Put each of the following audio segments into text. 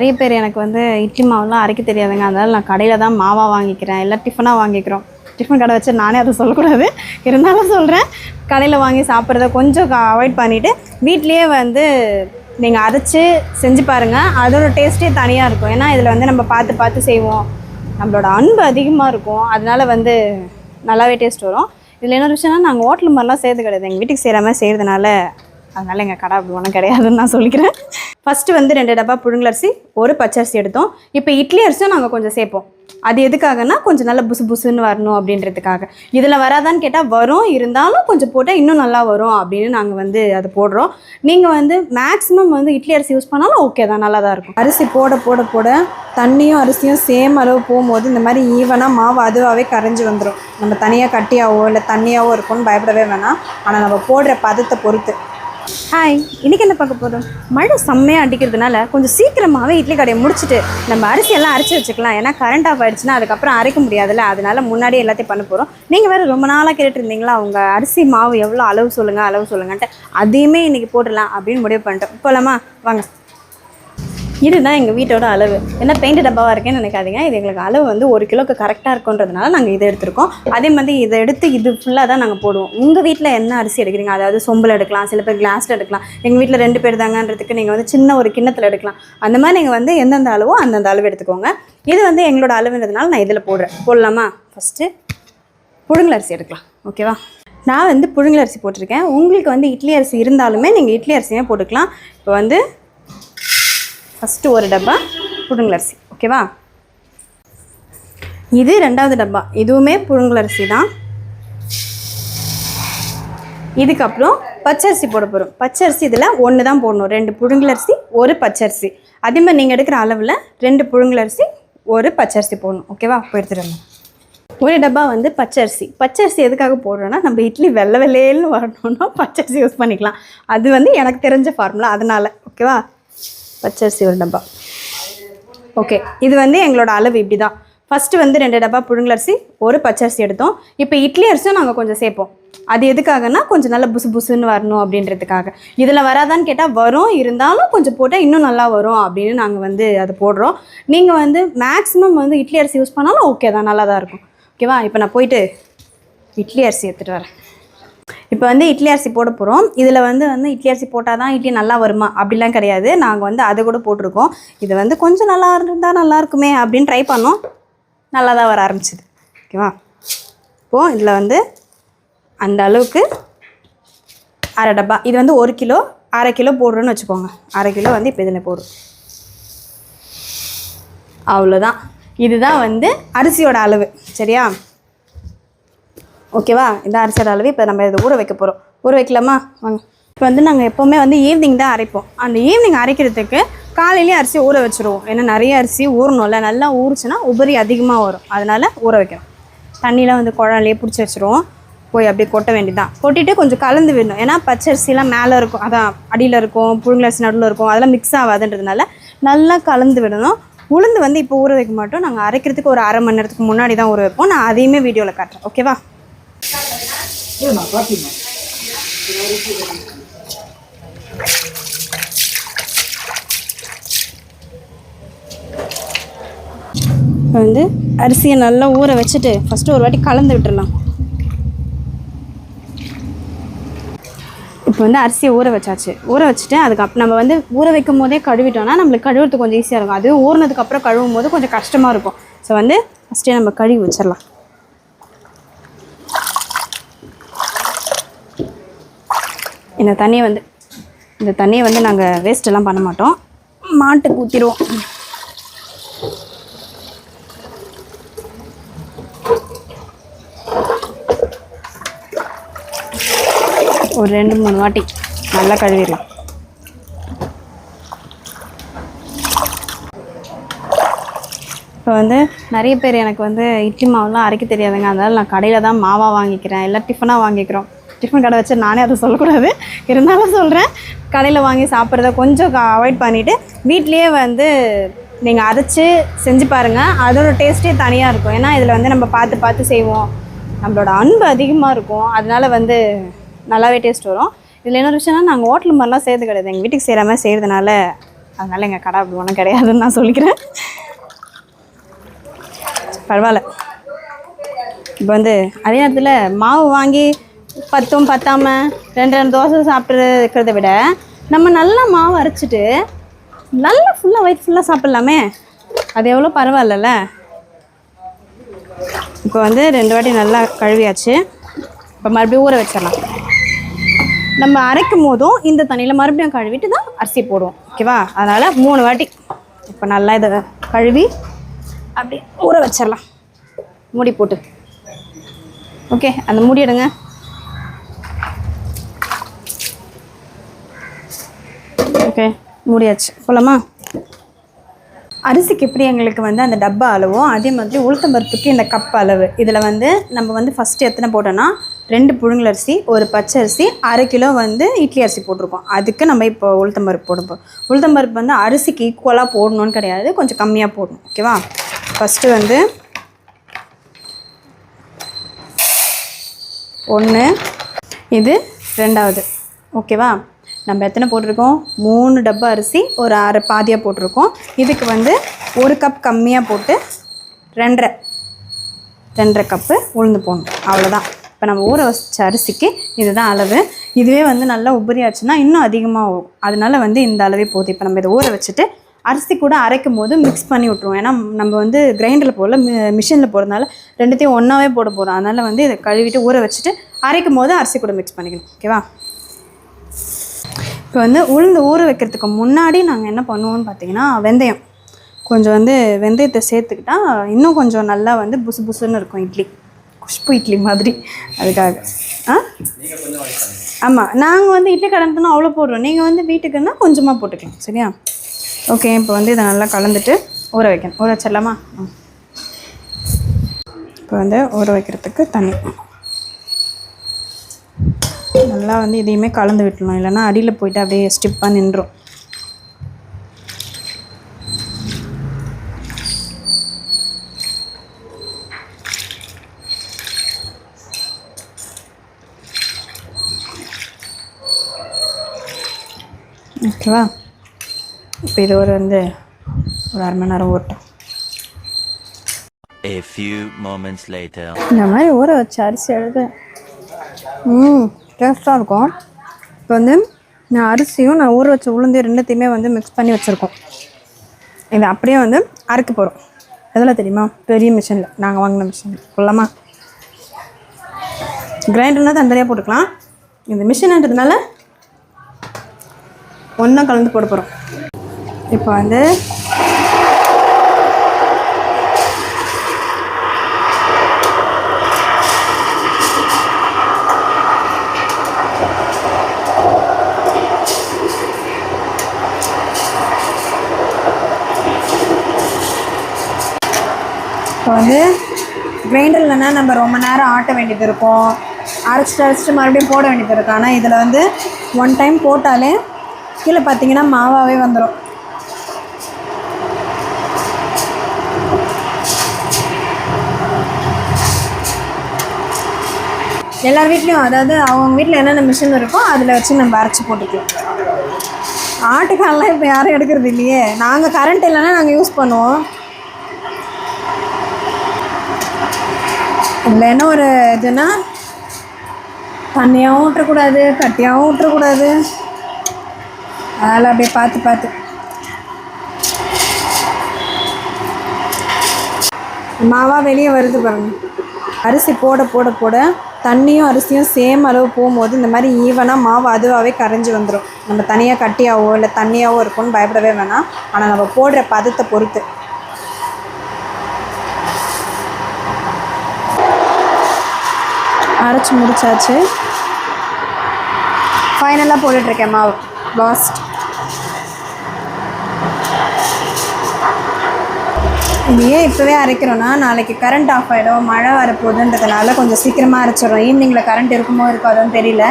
நிறைய பேர் எனக்கு வந்து இட்லி மாவுலாம் அரைக்க தெரியாதுங்க. அதனால் நான் கடையில் தான் மாவாக வாங்கிக்கிறேன். இல்லை டிஃபனாக வாங்கிக்கிறோம். டிஃபன் கடை வச்சு நானே அதை சொல்லக்கூடாது. இருந்தாலும் சொல்கிறேன் கடையில் வாங்கி சாப்பிட்றத கொஞ்சம் அவாய்ட் பண்ணிவிட்டு வீட்லேயே வந்து நீங்கள் அரைச்சி செஞ்சு பாருங்கள் அதோட டேஸ்ட்டே தனியாக இருக்கும். ஏன்னா இதில் வந்து நம்ம பார்த்து பார்த்து செய்வோம். நம்மளோட அன்பு அதிகமாக இருக்கும். அதனால வந்து நல்லாவே டேஸ்ட் வரும். இதில் என்ன விஷயம்னா நாங்கள் ஹோட்டல் மாதிரிலாம் செய்கிறது கிடையாது. எங்கள் வீட்டுக்கு செய்கிற மாதிரி செய்கிறதுனால அதனால் எங்கள் கடை அப்படி ஒன்றும் கிடையாதுன்னு நான் சொல்லிக்கிறேன். ஃபஸ்ட்டு வந்து ரெண்டு டப்பா புழுங்கலரிசி ஒரு பச்சரிசி எடுத்தோம். இப்போ இட்லி அரிசியும் நாங்கள் கொஞ்சம் சேர்ப்போம். அது எதுக்காகனா கொஞ்சம் நல்லா புசு புசுன்னு வரணும் அப்படின்றதுக்காக. இதில் வராதான்னு கேட்டால் வரும். இருந்தாலும் கொஞ்சம் போட்டால் இன்னும் நல்லா வரும் அப்படின்னு நாங்கள் வந்து அதை போடுறோம். நீங்கள் வந்து மேக்ஸிமம் வந்து இட்லி அரிசி யூஸ் பண்ணாலும் ஓகே தான் நல்லா தான் இருக்கும். அரிசி போட போட போட தண்ணியும் அரிசியும் சேம் அளவு போகும்போது இந்த மாதிரி ஈவனாக மாவு அதுவாகவே கரைஞ்சி வந்துடும் நம்ம தனியாக கட்டியாவோ இல்லை தண்ணியாவோ இருக்கும்னு பயப்படவே வேணாம். ஆனால் நம்ம போடுற பதத்தை பொறுத்து. ஹாய் இன்றைக்கி என்ன பார்க்க போகிறோம் மழை செம்மையாக அடிக்கிறதுனால கொஞ்சம் சீக்கிரமாகவே இட்லி கடையை முடிச்சுட்டு நம்ம அரிசி எல்லாம் அரைச்சி வச்சுக்கலாம். ஏன்னா கரண்ட் ஆஃப் ஆயிடுச்சுன்னா அதுக்கப்புறம் அரைக்க முடியாதுல்ல. அதனால முன்னாடியே எல்லாத்தையும் பண்ண போகிறோம் நீங்கள் வேறு ரொம்ப நாளாக கேட்டுட்டு இருந்தீங்களா உங்கள் அரிசி மாவு எவ்வளோ அளவு சொல்லுங்கள் அளவு சொல்லுங்கன்ட்டு. அதையுமே இன்றைக்கி போட்டுடலாம் அப்படின்னு முடிவு பண்ணிட்டோம். போகலாமா வாங்க. இதுதான் எங்கள் வீட்டோட அளவு. என்ன பெயிண்ட் டப்பாவாக இருக்கேன்னு நினைக்காதீங்க. இது எங்களுக்கு அளவு வந்து ஒரு கிலோக்கு கரெக்டாக இருக்குன்றதுனால நாங்கள் இதை எடுத்திருக்கோம். அதே மாதிரி இதை எடுத்து இது ஃபுல்லாக தான் நாங்கள் போடுவோம். உங்கள் வீட்டில் என்ன அரிசி எடுக்கிறீங்க? அதாவது சொம்பில் எடுக்கலாம் சில பேர் கிளாஸில் எடுக்கலாம். எங்கள் வீட்டில் ரெண்டு பேர் தாங்கன்றதுக்கு நீங்கள் வந்து சின்ன ஒரு கிண்ணத்தில் எடுக்கலாம். அந்த மாதிரி நீங்கள் வந்து எந்தெந்த அளவோ அந்தந்த அளவு எடுத்துக்கோங்க. இது வந்து எங்களோட அளவுன்றதுனால நான் இதில் போடுறேன். போடலாமா? ஃபஸ்ட்டு புழுங்கல் அரிசி எடுக்கலாம். ஓகேவா நான் வந்து புழுங்கல் அரிசி போட்டிருக்கேன். உங்களுக்கு வந்து இட்லி அரிசி இருந்தாலுமே நீங்கள் இட்லி அரிசியுமே போட்டுக்கலாம். இப்போ வந்து ஃபஸ்ட்டு ஒரு டப்பா புழுங்கலரிசி ஓகேவா இது ரெண்டாவது டப்பா இதுவுமே புழுங்கலரிசி தான். இதுக்கப்புறம் பச்சரிசி போட போகிறோம் பச்சரிசி இதில் ஒன்று தான் போடணும் ரெண்டு புழுங்கலரிசி ஒரு பச்சரிசி. அதே மாதிரி நீங்கள் எடுக்கிற அளவில் ரெண்டு புழுங்கலரிசி ஒரு பச்சரிசி போடணும் ஓகேவா அப்போ எடுத்துடுங்க ஒரு டப்பா வந்து பச்சரிசி. பச்சரிசி எதுக்காக போடுறோன்னா நம்ம இட்லி வெள்ளை வெள்ளையல்னு வரணும்னா பச்சரிசி யூஸ் பண்ணிக்கலாம். அது வந்து எனக்கு தெரிஞ்ச ஃபார்முலா அதனால் ஓகேவா பச்சரிசி ஒரு டப்பா. ஓகே இது வந்து எங்களோட அளவு இப்படி தான் ஃபஸ்ட்டு வந்து ரெண்டு டப்பா புழுங்கலரிசி ஒரு பச்சரிசி எடுத்தோம். இப்போ இட்லி அரிசியும் நாங்கள் கொஞ்சம் சேர்ப்போம். அது எதுக்காகனா கொஞ்சம் நல்லா புசு புசுன்னு வரணும் அப்படின்றதுக்காக. இதில் வராதான்னு கேட்டால் வரும் இருந்தாலும் கொஞ்சம் போட்டால் இன்னும் நல்லா வரும் அப்படின்னு நாங்கள் வந்து அதை போடுறோம். நீங்கள் வந்து மேக்ஸிமம் வந்து இட்லி அரிசி யூஸ் பண்ணாலும் ஓகே தான் நல்லா தான் இருக்கும் ஓகேவா இப்போ நான் போயிட்டு இட்லி அரிசி எடுத்துகிட்டு வரேன். இப்போ வந்து இட்லி அரிசி போட போகிறோம் இதில் வந்து வந்து இட்லி அரிசி போட்டால் தான் இட்லி நல்லா வருமா? அப்படிலாம் கிடையாது. நாங்கள் வந்து அதை கூட போட்டிருக்கோம். இது வந்து கொஞ்சம் நல்லா இருந்தால் நல்லா இருக்குமே அப்படின்னு ட்ரை பண்ணோம். நல்லா தான் வர ஆரம்பிச்சிது. ஓகேவா? இப்போது இதில் வந்து அந்த அளவுக்கு அரை டப்பா இது வந்து ஒரு கிலோ அரை கிலோ போடுறோன்னு வச்சுக்கோங்க. அரை கிலோ வந்து இப்போ இதில் போடுறோம். அவ்வளோதான் இதுதான் வந்து அரிசியோட அளவு. சரியா? ஓகேவா? இந்த அரிசியோட அளவு இப்போ நம்ம இதை ஊற வைக்க போகிறோம் ஊற வைக்கலாமா? வாங்க. இப்போ வந்து நாங்கள் எப்போவுமே வந்து ஈவினிங் தான் அரைப்போம். அந்த ஈவினிங் அரைக்கிறதுக்கு காலையிலேயே அரிசி ஊற வச்சுருவோம். ஏன்னா நிறைய அரிசி ஊறணும்ல. நல்லா ஊறுச்சுன்னா உபரி அதிகமாக வரும். அதனால் ஊற வைக்கிறோம் தண்ணியெலாம் வந்து குழாயிலே பிடிச்சி வச்சுருவோம். போய் அப்படியே கொட்ட வேண்டியதான் கொட்டிட்டு கொஞ்சம் கலந்து விடணும். ஏன்னா பச்சை அரிசிலாம் மேலே இருக்கும். அதான் அடியில் இருக்கும் புழுங்கலரிசி நடுவில் இருக்கும். அதெல்லாம் மிக்ஸ் ஆகாதுன்றதுனால நல்லா கலந்து விடணும். உளுந்து வந்து இப்போ ஊற வைக்க மாட்டோம். நாங்கள் அரைக்கிறதுக்கு ஒரு அரை மணி நேரத்துக்கு முன்னாடி தான் ஊற வைப்போம். நான் அதையுமே வீடியோவில் காட்டுறேன். ஓகேவா? இப்போ வந்து அரிசியை நல்லா ஊற வச்சுட்டு ஃபஸ்ட்டு ஒரு வாட்டி கலந்து விட்டுடலாம் இப்போ வந்து அரிசியை ஊற வச்சாச்சு. ஊற வச்சுட்டு அதுக்கப்புறம் நம்ம வந்து ஊற வைக்கும் போதே கழுவிட்டோம்னா நம்மளுக்கு கழுவுறதுக்கு கொஞ்சம் ஈஸியாக இருக்கும். அது ஊறினதுக்கப்புறம் கழுவும் போது கொஞ்சம் கஷ்டமாக இருக்கும். ஸோ வந்து ஃபஸ்ட்டே நம்ம கழுவி வச்சிடலாம் இந்த தண்ணியை வந்து இந்த தண்ணியை வந்து நாங்கள் வேஸ்ட்டெல்லாம் பண்ண மாட்டோம். மாட்டுக்கு ஊற்றிடுவோம் ஒரு ரெண்டு மூணு வாட்டி நல்லா கழுவிடலாம். இப்போ வந்து நிறைய பேர் எனக்கு வந்து இட்லி மாவுலாம் அரைக்க தெரியாதுங்க. அதனால் நான் கடையில் தான் மாவாக வாங்கிக்கிறேன். இல்லை டிஃபனாக வாங்கிக்கிறோம். டிஃபன் கடை வச்சு நானே அதை சொல்லக்கூடாது. இருந்தாலும் சொல்கிறேன் கடையில் வாங்கி சாப்பிட்றத கொஞ்சம் அவாய்ட் பண்ணிவிட்டு வீட்லேயே வந்து நீங்கள் அரைச்சி செஞ்சு பாருங்கள் அதோட டேஸ்ட்டே தனியாக இருக்கும். ஏன்னா இதில் வந்து நம்ம பார்த்து பார்த்து செய்வோம். நம்மளோட அன்பு அதிகமாக இருக்கும். அதனால் வந்து நல்லாவே டேஸ்ட் வரும். இதில் என்ன விஷயம்னா நாங்கள் ஹோட்டல் மாதிரிலாம் செய்கிறது கிடையாது. எங்கள் வீட்டுக்கு செய்கிற மாதிரி செய்கிறதுனால அதனால் எங்கள் கடை அப்படி ஒன்றும் கிடையாதுன்னு நான் சொல்லிக்கிறேன். பரவாயில்ல. இப்போ வந்து அதே நேரத்தில் மாவு வாங்கி பத்தும் பத்தாம ரெண்டு ரெண்டு தோசை சாப்பிட்டு இருக்கிறத விட நம்ம நல்லா மாவு அரைச்சிட்டு நல்லா ஃபுல்லாக வயிற்று ஃபுல்லாக சாப்பிட்லாமே. அது எவ்வளோ பரவாயில்லல்ல. இப்போ வந்து ரெண்டு வாட்டி நல்லா கழுவியாச்சு. இப்போ மறுபடியும் ஊற வச்சிடலாம். நம்ம அரைக்கும் போதும் இந்த தண்ணியில் மறுபடியும் கழுவிட்டு தான் அரிசி போடுவோம். ஓகேவா? அதனால் மூணு வாட்டி இப்போ நல்லா இதை கழுவி அப்படி ஊற வச்சிடலாம். மூடி போட்டு. ஓகே அந்த மூடி எடுங்க. ஓகே முடியாச்சு. போகலாமா அரிசிக்கு எப்படி எங்களுக்கு வந்து அந்த டப்பா அளவோ அதே மாதிரி உளுத்தம்பருப்புக்கு இந்த கப் அளவு. இதில் வந்து நம்ம வந்து ஃபஸ்ட்டு எத்தனை போட்டோன்னா ரெண்டு புழுங்கல் அரிசி ஒரு பச்சை அரிசி அரை கிலோ வந்து இட்லி அரிசி போட்டிருக்கோம். அதுக்கு நம்ம இப்போ உளுத்தம்பருப்பு போடுவோம் உளுத்தம்பருப்பு வந்து அரிசிக்கு ஈக்குவலாக போடணும்னு கிடையாது கொஞ்சம் கம்மியாக போடணும். ஓகேவா ஃபஸ்ட்டு வந்து ஒன்று இது ரெண்டாவது. ஓகேவா நம்ம எத்தனை போட்டிருக்கோம்? மூணு டப்பா அரிசி ஒரு அரை பாதியாக போட்டிருக்கோம். இதுக்கு வந்து ஒரு கப் கம்மியாக போட்டு ரெண்டரை ரெண்டரை கப்பு உளுந்து போடணும். அவ்வளோதான் இப்போ நம்ம ஊற வச்ச அரிசிக்கு இதுதான் அளவு. இதுவே வந்து நல்லா உபரியாச்சுன்னா இன்னும் அதிகமாக அதனால வந்து இந்த அளவே போதும். இப்போ நம்ம இதை ஊற வச்சுட்டு அரிசி கூட அரைக்கும் போது மிக்ஸ் பண்ணி விட்ருவோம் ஏன்னா நம்ம வந்து கிரைண்டரில் போடல மிஷினில் போடுறதுனால ரெண்டுத்தையும் ஒன்றாவே போட போகிறோம் அதனால் வந்து இதை கழுவிட்டு ஊற வச்சுட்டு அரைக்கும் போது அரிசி கூட மிக்ஸ் பண்ணிக்கணும். ஓகேவா இப்போ வந்து உளுந்து ஊற வைக்கிறதுக்கு முன்னாடி நாங்கள் என்ன பண்ணுவோம்னு பார்த்தீங்கன்னா வெந்தயம். கொஞ்சம் வந்து வெந்தயத்தை சேர்த்துக்கிட்டா இன்னும் கொஞ்சம் நல்லா வந்து புசு புசுன்னு இருக்கும் இட்லி. குஷ்பு இட்லி மாதிரி. அதுக்காக. ஆ? ஆமாம் நாங்கள் வந்து இட்லி கலந்துன்னா அவ்வளோ போடுறோம். நீங்கள் வந்து வீட்டுக்குன்னா கொஞ்சமாக போட்டுக்கலாம். சரியா? ஓகே இப்போ வந்து இதை நல்லா கலந்துட்டு ஊற வைக்கணும். ஊற வச்சிடலாமா? ம். இப்போ வந்து ஊற வைக்கிறதுக்கு தண்ணி. நல்லா வந்து இதையுமே கலந்து விட்டுலாம் இல்லைன்னா அடியில் போயிட்டு அப்படியே ஸ்டிப்பாக நின்றோம் ஓகேவா? இப்போ இது ஒரு வந்து ஒரு அரை மணி நேரம் ஓட்டும். A few moments later. இந்த மாதிரி ஊற வச்ச அரிசி எழுது ம். டேஸ்ட்டாக இருக்கும். இப்போ வந்து நான் அரிசியும் நான் ஊற வச்ச உளுந்து ரெண்டுத்தையுமே வந்து மிக்ஸ் பண்ணி வச்சுருக்கோம். இதை அப்படியே வந்து அரைக்க போகிறோம் எதில் தெரியுமா? பெரிய மிஷினில் நாங்கள் வாங்கின மிஷினில் கொள்ளமா? கிரைண்டர்னா தனித்தனியாக போட்டுக்கலாம். இந்த மிஷின்ன்றதுனால ஒன்றா கலந்து போட போகிறோம் இப்போ வந்து இப்போ வந்து கிரைண்டர் இல்லைன்னா நம்ம ரொம்ப நேரம் ஆட்ட வேண்டியது இருக்கும். அரைச்சிட்டு அரைச்சிட்டு மறுபடியும் போட வேண்டியது இருக்கும் ஆனால் இதில் வந்து ஒன் டைம் போட்டாலே கீழே பார்த்தீங்கன்னா மாவாகவே வந்துடும் எல்லார் வீட்லேயும் அதாவது அவங்க வீட்டில் என்னென்ன மிஷின் இருக்கோ அதில் வச்சு நம்ம அரைச்சி போட்டுக்கலாம். ஆட்டுக்காலெலாம் இப்போ யாரும் எடுக்கிறது இல்லையே. நாங்கள் கரண்ட் இல்லைன்னா நாங்கள் யூஸ் பண்ணுவோம். இதில் என்ன ஒரு இதுனா தண்ணியாகவும் விட்டுறக்கூடாது கட்டியாகவும் விட்டுறக்கூடாது அதனால் அப்படியே பார்த்து பார்த்து. மாவா வெளியே வருது பாருங்க. அரிசி போட போட போட தண்ணியும் அரிசியும் சேம் அளவு போகும்போது இந்த மாதிரி ஈவனாக மாவு அதுவாகவே கரைஞ்சி வந்துடும் நம்ம தனியாக கட்டியாவோ இல்லை தண்ணியாவோ இருக்கும்னு பயப்படவே வேணாம். ஆனால் நம்ம போடுற பதத்தை பொறுத்து. அரைச்சி முடிச்சாச்சு. ஃபைனலாக போட்டுட்ருக்கேன் மாவு. லாஸ்ட் இது ஏன் இப்போவே அரைக்கிறோன்னா நாளைக்கு கரண்ட் ஆஃப் ஆகிடும் மழை வரப்போகுதுன்றதுனால கொஞ்சம் சீக்கிரமாக அரைச்சிடுறோம். ஈவினிங்கில் கரண்ட் இருக்குமோ இருக்காதோன்னு தெரியல.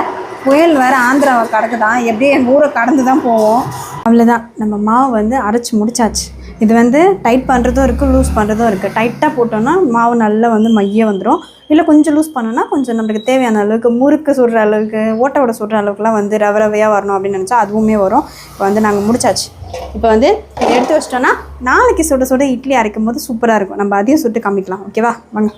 புயல் வேறு ஆந்திராவை கடக்குதான். எப்படியும் எங்கள் ஊரை கடந்து தான் போவோம். அவ்வளோதான் நம்ம மாவு வந்து அரைச்சி முடிச்சாச்சு. இது வந்து டைட் பண்ணுறதும் இருக்குது லூஸ் பண்ணுறதும் இருக்குது டைட்டாக போட்டோன்னா மாவு நல்லா வந்து மைய வந்துடும் இல்லை கொஞ்சம் லூஸ் பண்ணோன்னா கொஞ்சம் நம்மளுக்கு தேவையான அளவுக்கு முறுக்கு சுடுற அளவுக்கு ஓட்டை விட சுடுற அளவுக்குலாம் வந்து ரவ ரவையாக வரணும் அப்படின்னு நினச்சா அதுவுமே வரும். இப்போ வந்து நாங்கள் முடிச்சாச்சு. இப்போ வந்து இதை எடுத்து வச்சிட்டோன்னா நாளைக்கு சுட சுட இட்லி அரைக்கும் போது சூப்பராக இருக்கும். நம்ம அதையும் சுட்டு காமிக்கலாம். ஓகேவா வாங்க.